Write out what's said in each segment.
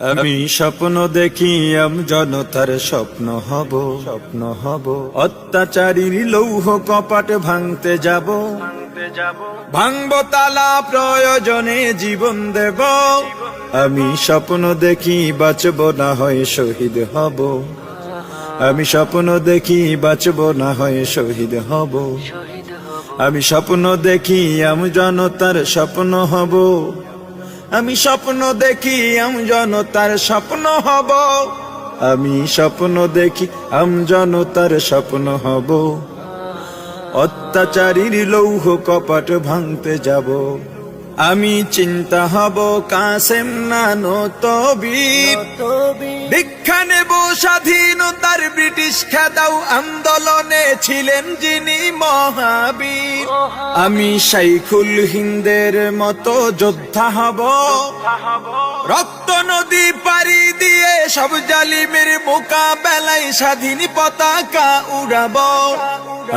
আমি স্বপ্ন দেখি আম জনতার স্বপ্ন হব স্বপ্ন হব। অত্যাচারীর লৌহ কপাট ভাঙতে যাব। ভাঙব তালা প্রয়োজনে জীবন দেব। আমি স্বপ্ন দেখি বাঁচব না হয় শহীদ হব। আমি স্বপ্ন দেখি বাঁচব না হয় শহীদ হব। আমি স্বপ্ন দেখি আম জনতার স্বপ্ন হব। আমি স্বপ্ন দেখি আম জনতার স্বপ্ন হব। আমি স্বপ্ন দেখি আম জনতার স্বপ্ন হব। অত্যাচারীর লৌহ কপাট ভাঙতে যাব। আমি চিন্তা হব কাসেম নানো তবি স্বাধীনতার ব্রিটিশ খেদাও আন্দোলনে ছিলেন যিনি মহাবীর। আমি শাইখুল হিন্দের মতো যোদ্ধা হব। রক্ত নদী পাড়ি দিয়ে সব জালিমের মোকাবেলায় স্বাধীন পতাকা উড়াব।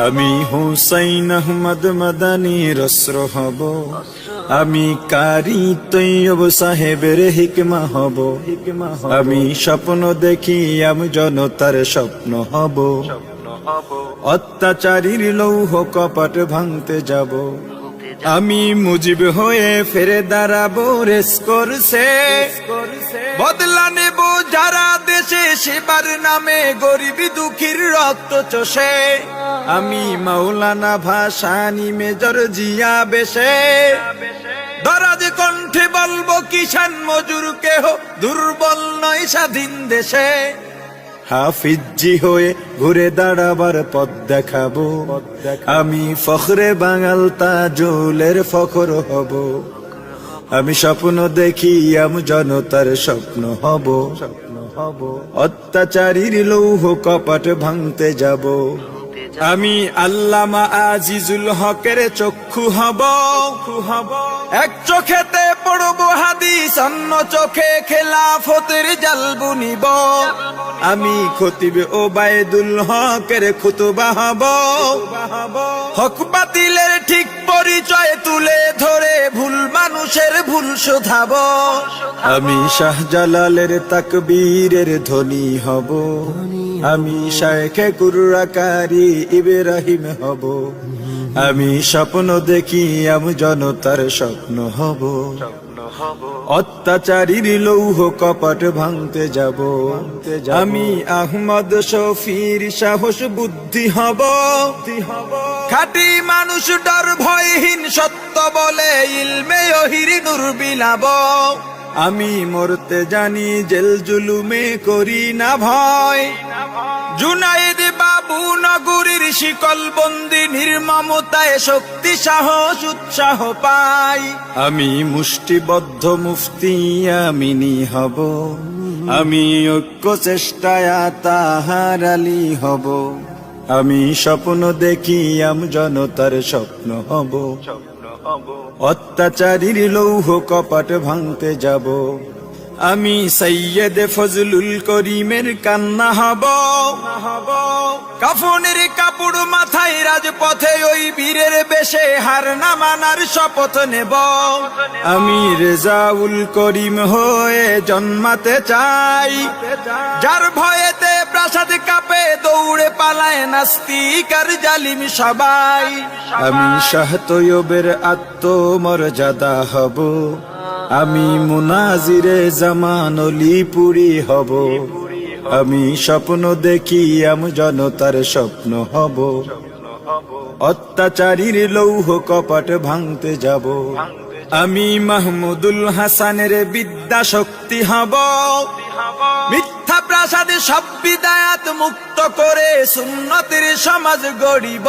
আমি হুসাইন আহমদ মাদানির অস্ত্র হব। আমি কারি তৈয়ব সাহেবের হিকমা হব। আমি স্বপ্ন দেখি আমি জনতার স্বপ্ন হব। অত্যাচারীর লৌহ কপাট ভাঙতে যাব। আমি মুজিব হয়ে ফেরে দাঁড়াবো, রেস করছে। বদলা নেব সেবার নামে গরিবী দুঃখীর রক্ত চষে। আমি মাওলানা ভাসানি মেজর জিয়া বেশে। দরাজ কণ্ঠে বলব কিষান মজুর কেহ দুর্বল নয় স্বাধীন দেশে। হাফিজি হয়ে ঘুরে দাঁড়াবার পথ দেখাবো। আমি ফখরে বাঙাল তাজুলের ফখর হব। আমি স্বপ্ন দেখি, আম জনতার স্বপ্ন হব। হব অত্যাচারীর লৌহ কপাট ভাঙতে যাব। আমি আল্লামা আজিজুল হকের চক্ষু হব। হব। এক চোখেতে পড়ব হাদিস, অন্য চোখে খেলাফতের জাল বুনিব আমি খতিব ও বায়দুল হকের খুতবা হব। হক বাতিলের ঠিক পরিচয় তুলে ধরে ভুল মানুষের ভুল শোধাব। আমি শাহজালালের তাকবীরের ধ্বনি হব। আমি শায়েখে কুর্রাকারি ইব্রাহিম হব। আমি স্বপ্ন দেখি, আমি জনতার স্বপ্ন হব। অত্যাচারীর লৌহ কপাট ভাঙতে যাব। আমি আহমদ শফির সাহস বুদ্ধি হব। খাটি মানুষ ডর ভয়হীন সত্য বলে ইলমে অহির নূর বিলাব। আমি মরতে জানি, জেল জুলুমে করি না ভয়। জুনাইদ বাবু নগরীর শিকল বন্দি নির্মমতায় শক্তি সাহস উৎসাহ পাই। আমি মুষ্টিবদ্ধ মুফতি আমিনি হব আমি ঐক্য চেষ্টায় তাহার আলী হব। আমি স্বপ্ন দেখি আম জনতার স্বপ্ন হব। অত্যাচারীর লৌহ কপাট ভাঙতে যাব। আমি সৈয়দ ফজলুল করিমের কান্না হব। কাফনের কাপড় মাথায় রাজপথে ওই বীরের বেশে হার না মানার শপথ নেব। আমি রেজাউল করিম হয়ে জন্মাতে চাই। যার ভয়েতে প্রাসাদ কাপে, দৌড়ে পালায় নাস্তিকার জালিম সবাই। আমি শাহ তৈয়বের আত্মমর্যাদা হব। আমি মুনাজিরে জামান, অলিপুরি হব। আমি স্বপ্ন দেখি, আমি জনতার স্বপ্ন হব। অত্যাচারীর লৌহ কপাট ভাঙতে যাব। আমি মাহমুদুল হাসানের বিদ্যা শক্তি হব। মিথ্যা প্রাসাদে সব বিদায়াত মুক্ত করে সুন্নতের সমাজ গড়িব।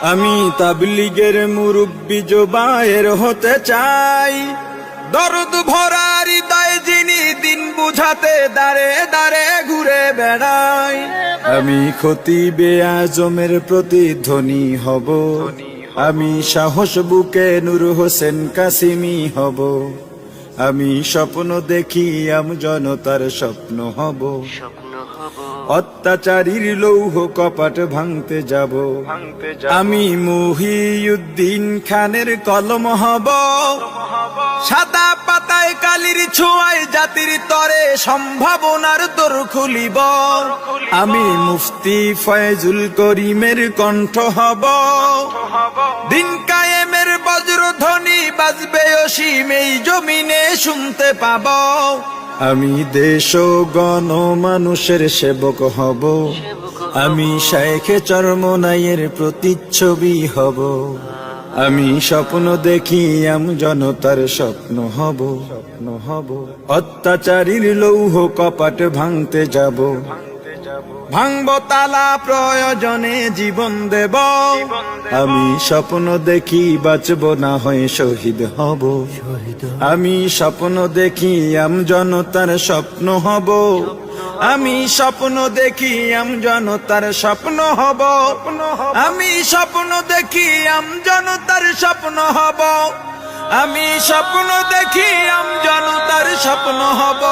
আমি তাবলিগের মুরব্বী জোবায়ের হতে চাই। দরদ ভরা হৃদয় যিনি দিন বুঝাতে দাঁড়ে দাঁড়ে ঘুরে বেড়াই আমি ক্ষতি বেয়াজমের প্রতি প্রতিধ্বনি হব। আমি সাহস বুকে নূর হোসেন কাসিমি হব। আমি স্বপ্ন দেখি আম জনতার স্বপ্ন হব। অত্যাচারীর লৌহ কপাট ভাঙতে যাব। আমি মহিউদ্দিন খানের কলম হব। সাদা পাতায় কালির ছোঁয়ায় জাতির তরে সম্ভাবনার তোর খুলিব। আমি মুফতি ফয়জুল করিমের কণ্ঠ হব। দিন কায়েমের বজ্রধ্বনি বাজবে অসীম এই জমিনে শুনতে পাব। আমি দেশ গণ মানুষের সেবক হব। আমি শায়েখে চরমনাইয়ের প্রতিচ্ছবি হব। আমি স্বপ্ন দেখি আম জনতার স্বপ্ন হব। স্বপ্ন হব। অত্যাচারীর লৌহ কপাট ভাঙতে যাব। ভাঙব তালা প্রয়োজনে জীবন দেব। আমি স্বপ্ন দেখি বাঁচব না হয় শহীদ হব। আমি স্বপ্ন দেখি আম জনতার স্বপ্ন হব। আমি স্বপ্ন দেখি আম জনতার স্বপ্ন হব। আমি স্বপ্ন দেখি আম জনতার স্বপ্ন হব। আমি স্বপ্ন দেখি আম জনতার স্বপ্ন হব।